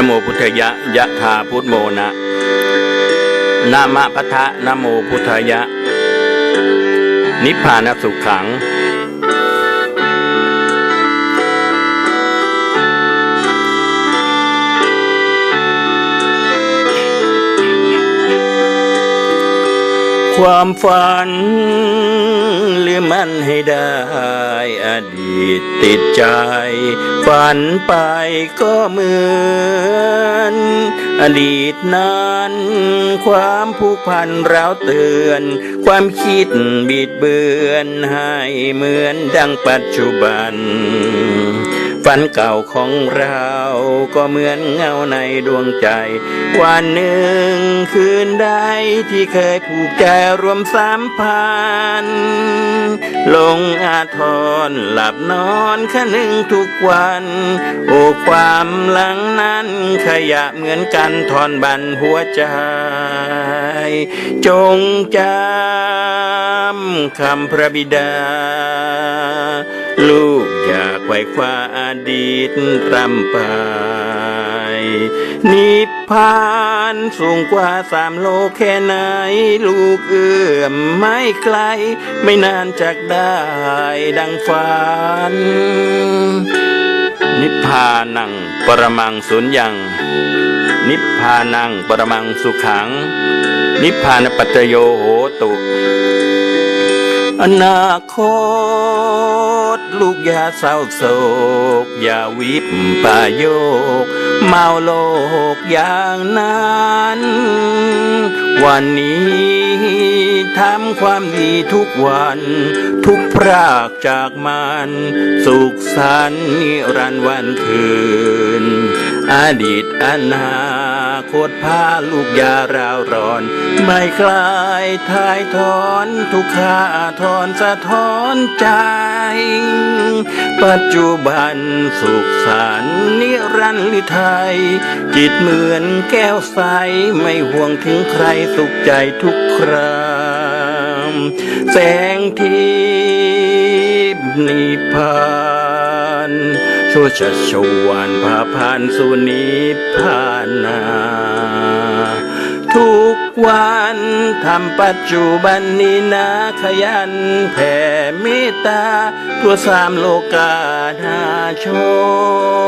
นโมพุทธยะยะธาพุทโมนะนามะพัทธะนโมพุทธยะ นิพพานสุขขัง ความฝัน หรือมันให้ได้อดีตติดใจ ฝันไปก็เหมือน อดีตนั้น ความผูกพันเราเตือน ความคิดบิดเบือนให้เหมือนดังปัจจุบัน ฝันเก่าของเราก็เหมือนเงาในดวงใจ วันหนึ่งคืนใดที่เคยผูกใจรวมสามพันลงอาทรหลับนอนแค่หนึ่งทุกวัน โอ้ความหลังนั้นขยะเหมือนกันทอนบันหัวใจ จงจำคำพระบิดา ลูกอยากไว้คว้าอดีตรำไป นิพพานสูงกว่าสามโลกแค่ไหน ลูกเอื้อมไม่ไกล ไม่นานจากได้ดังฝัน นิพพานังปรมังสุญญังนิพพานังปรมังสุขัง นิพพานปัจจโยโหตุ อนาคต ลูกอย่าเศร้าโศก อย่าวิปปาโยก เมาโลกอย่างนั้น วันนี้ทำความดีทุกวัน ทุกพรากจากมัน สุขสันต์นิรันดร์วันคืน อดีตอนาคตพาลูกยาราวร้อน ไม่คลายทายทอน ทุกข้าทอนสะท้อนใจ ปัจจุบันสุขสันนิรันดร์ลิไทย จิตเหมือนแก้วใส ไม่ห่วงถึงใครสุขใจทุกครามแสงทิพนิพานโชดชัชวานพาพานสุนิพานา วันทำปัจจุบันนี้นะขยัน แผ่เมตตา ทั่วสามโลกาณาชม